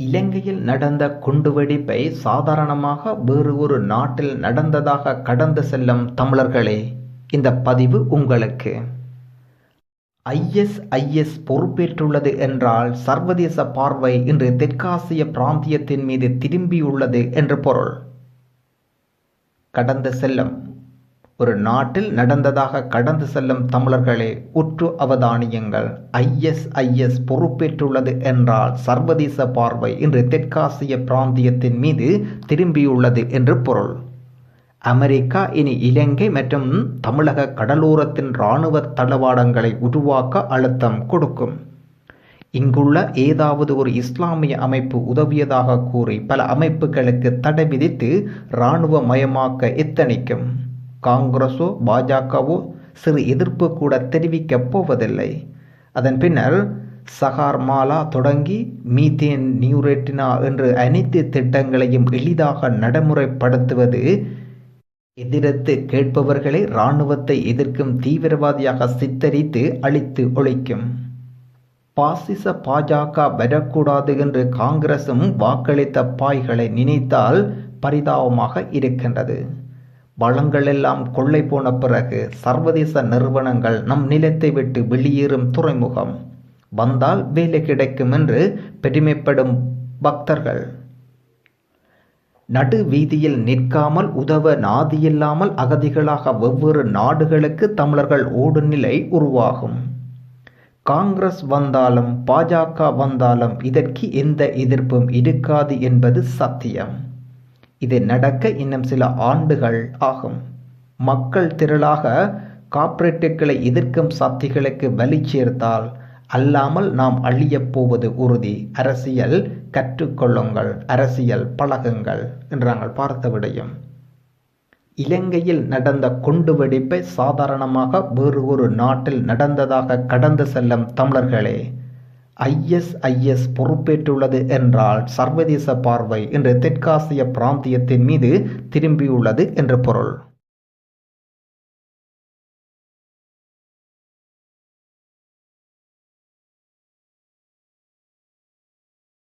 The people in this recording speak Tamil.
இலங்கையில் நடந்த குண்டுவெடிப்பை சாதாரணமாக வேறு ஒரு நாட்டில் நடந்ததாக கடந்து செல்லும் தமிழர்களே இந்த பதிவு உங்களுக்கு. ஐஎஸ்ஐஎஸ் பொறுப்பேற்றுள்ளது என்றால் சர்வதேச பார்வை இன்று தெற்காசிய பிராந்தியத்தின் மீது திரும்பியுள்ளது என்று பொருள். கடந்து செல்லும் ஒரு நாட்டில் நடந்ததாக கடந்து செல்லும் தமிழர்களே உற்று அவதானியங்கள். ஐஎஸ்ஐஎஸ் பொறுப்பேற்றுள்ளது என்றால் சர்வதேச பார்வை இன்று தெற்காசிய பிராந்தியத்தின் மீது திரும்பியுள்ளது என்று பொருள். அமெரிக்கா இனி இலங்கை மற்றும் தமிழக கடலோரத்தின் இராணுவ தளவாடங்களை உருவாக்க அழுத்தம் கொடுக்கும். இங்குள்ள ஏதாவது ஒரு இஸ்லாமிய அமைப்பு உதவியதாக கூறி பல அமைப்புகளுக்கு தடை விதித்து இராணுவ மயமாக்க எத்தனிக்கும். காங்கிரஸோ பாஜகவோ சிறு எதிர்ப்பு கூட தெரிவிக்கப் போவதில்லை. அதன் பின்னர் சகார்மாலா தொடங்கி மீத்தேன் நியூரெட்டினா என்று அனைத்து திட்டங்களையும் எளிதாக நடைமுறைப்படுத்துவது எதிர்த்து கேட்பவர்களை இராணுவத்தை எதிர்க்கும் தீவிரவாதியாக சித்தரித்து அழித்து ஒழிக்கும். பாசிச பாஜக வரக்கூடாது என்று காங்கிரசும் வாக்களித்த பாய்களை நினைத்தால் பரிதாபமாக இருக்கின்றது. வளங்கள் எல்லாம் கொள்ளை போன பிறகு சர்வதேச நிறுவனங்கள் நம் நிலத்தை விட்டு வெளியேறும் துறைமுகம். வந்தால் வேலை கிடைக்கும் என்று பெருமைப்படும் பக்தர்கள். நடு வீதியில் நிற்காமல் உதவ நாதியில்லாமல் அகதிகளாக வெவ்வேறு நாடுகளுக்கு தமிழர்கள் ஓடும் நிலை உருவாகும். காங்கிரஸ் வந்தாலும் பாஜக வந்தாலும் இதற்கு எந்த எதிர்ப்பும் இருக்காது என்பது சத்தியம். இது நடக்க இன்னும் சில ஆண்டுகள் ஆகும். மக்கள் திரளாக கார்ப்பரேட்டுகளை எதிர்க்கும் சக்திகளுக்கு வலி சேர்த்தால் அல்லாமல் நாம் அழியப் போவது உறுதி. அரசியல் கற்றுக்கொள்ளுங்கள் அரசியல் பழகுங்கள் என்று நாங்கள் பார்த்த விடையும் இலங்கையில் நடந்த குண்டுவெடிப்பை சாதாரணமாக வேறு ஒரு நாட்டில் நடந்ததாக கடந்து செல்லும் தமிழர்களே ஐஎஸ்ஐஎஸ் பொறுப்பேற்றுள்ளது என்றால் சர்வதேச பார்வை இன்று தெற்காசிய பிராந்தியத்தின் மீது திரும்பியுள்ளது என்று பொருள்.